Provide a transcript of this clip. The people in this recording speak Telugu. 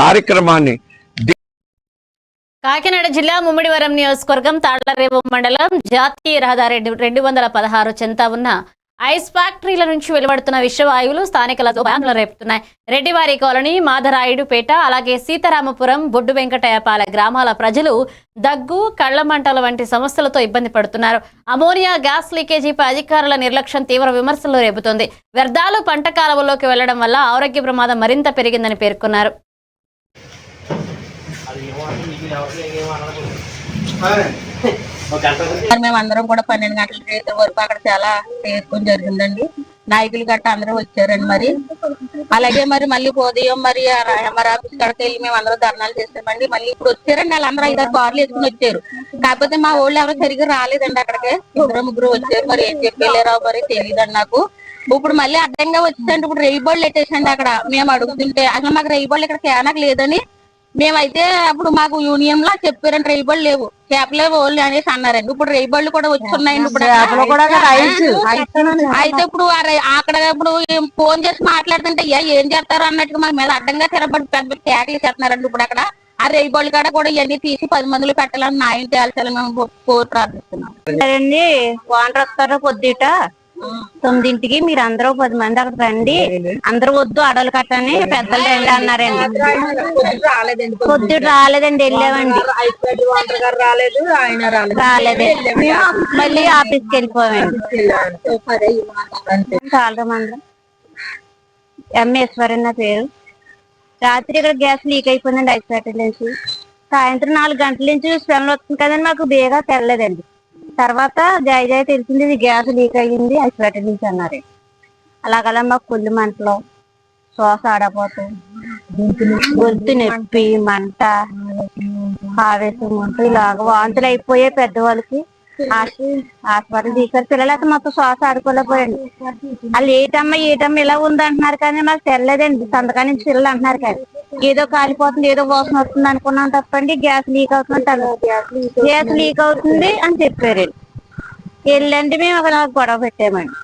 కార్యక్రమాన్ని కాకినాడ జిల్లా ముమ్మిడివరం నియోజకవర్గం తాళ్ళరేవు మండలం జాతీయ రహదారి రెండు వందల పదహారు చెంత ఉన్న ఐస్ ఫ్యాక్టరీల నుంచి వెలువడుతున్న విషవాయువులు స్థానికులతో భయాందోళన రేపుతున్నాయి. రెడ్డివారి కాలనీ మాధరాయుడుపేట అలాగే సీతారామపురం బొడ్డు వెంకటయ్యపాల గ్రామాల ప్రజలు దగ్గు కళ్ళ మంటల వంటి సమస్యలతో ఇబ్బంది పడుతున్నారు. అమోనియా గ్యాస్ లీకేజీపై అధికారుల నిర్లక్ష్యం తీవ్ర విమర్శలు రేపుతోంది. వ్యర్థాలు పంట కాలువలోకి వెళ్ళడం వల్ల ఆరోగ్య ప్రమాదం మరింత పెరిగిందని పేర్కొన్నారు. మేమందరం మేము అందరం కూడా పన్నెండు గంటల తీర్థం వరకు అక్కడ చాలా తీర్థం జరిగిందండి. నాయకులు గట్ట అందరూ వచ్చారండి మరి. అలాగే మరి మళ్ళీ ఉదయం మరి ఆ ఎంఆర్ ఆఫీస్ వెళ్ళి మేము అందరం ధర్నాలు చేస్తామండి. మళ్ళీ ఇప్పుడు వచ్చారండి వాళ్ళందరూ ఐదారు కార్లు వేసుకుని వచ్చారు. కాకపోతే మా ఊళ్ళో ఎవరు సరిగ్గా రాలేదండి అక్కడికి. ఇద్దరు ముగ్గురు వచ్చారు మరి ఏం చెప్పి వెళ్ళారో మరి తెలియదండి నాకు. ఇప్పుడు మళ్ళీ అడ్డంగా వచ్చిందంటే ఇప్పుడు రైలు బోర్డులు పెట్టేసండి అక్కడ. మేము అడుగుతుంటే అసలు మాకు రైలు బోర్డులు ఇక్కడ కేనకు లేదని మేమైతే అప్పుడు మాకు యూనియన్లో చెప్పారండి రైలు బళ్ళు లేవు. చేపలే ఓన్లీ అనేసి అన్నారండి. ఇప్పుడు రైలు బళ్ళు కూడా వచ్చున్నాయండి ఇప్పుడు అయితే ఇప్పుడు అక్కడ ఇప్పుడు ఫోన్ చేసి మాట్లాడుతుంటే "అయ్యా, ఏం చేస్తారు? అన్నట్టుగా మాకు మీద అడ్డంగా తిరబడి పెద్ద పెద్ద కేకలు చేస్తున్నారండి ఇప్పుడు అక్కడ. ఆ రైలు బళ్ళు కాడ కూడా ఇవన్నీ తీసి పది మందిలో పెట్టాలని న్యాయం చేయాల్సి మేము కోరి ప్రార్థిస్తున్నాం. అండి వానర్ వస్తారు పొద్దుట? తొమ్మిదింటికి మీరు అందరూ పది మంది అక్కడ రండి. అందరూ వద్దు అడవులు కట్టని పెద్దలు రండి అన్నారండి. పొద్దుట రాలేదండి వెళ్ళామండి. రాలేదు. ఆయన రాలేదండి మళ్ళీ ఆఫీస్కి వెళ్ళిపోయామండి. చాలా మంది ఎంఏశ్వరి నా పేరు. రాత్రి ఇక్కడ గ్యాస్ లీక్ అయిపోయిందండి ఐస్ ఫ్యాక్టరీ నుంచి. సాయంత్రం నాలుగు గంటల నుంచి స్మెల్ వస్తుంది కదండి మాకు బేగా తెల్లలేదండి తర్వాత జయ జయ తెలిసింది ఇది గ్యాస్ లీక్ అయ్యింది ఐస్ నుంచి అన్నారు. అలాగలా మాకు కుళ్ళు మంటలు శ్వాస ఆడపోతూ గొంతు నొప్పి మంట ఆవేశం మంట ఇలాగ వాంతులు అయిపోయాయి పెద్దవాళ్ళకి. హాస్పిటల్ తీసుకొని పిల్లలు అయితే మొత్తం శ్వాస ఆడుకోలేకపోయాడు వాళ్ళు ఏటమ్మా ఏటమ్మా ఇలా ఉంది అంటున్నారు కానీ మాకు తెలియలేదండి సంతకాన్ని నుంచి పిల్లలు అంటున్నారు కానీ. ఏదో కాలిపోతుంది ఏదో వాసన వస్తుంది అనుకున్నాను తప్పండి గ్యాస్ లీక్ అవుతుంది గ్యాస్ లీక్ అవుతుంది అని చెప్పారు. వెళ్ళండి మేము అక్కడ గొడవ పెట్టామండి.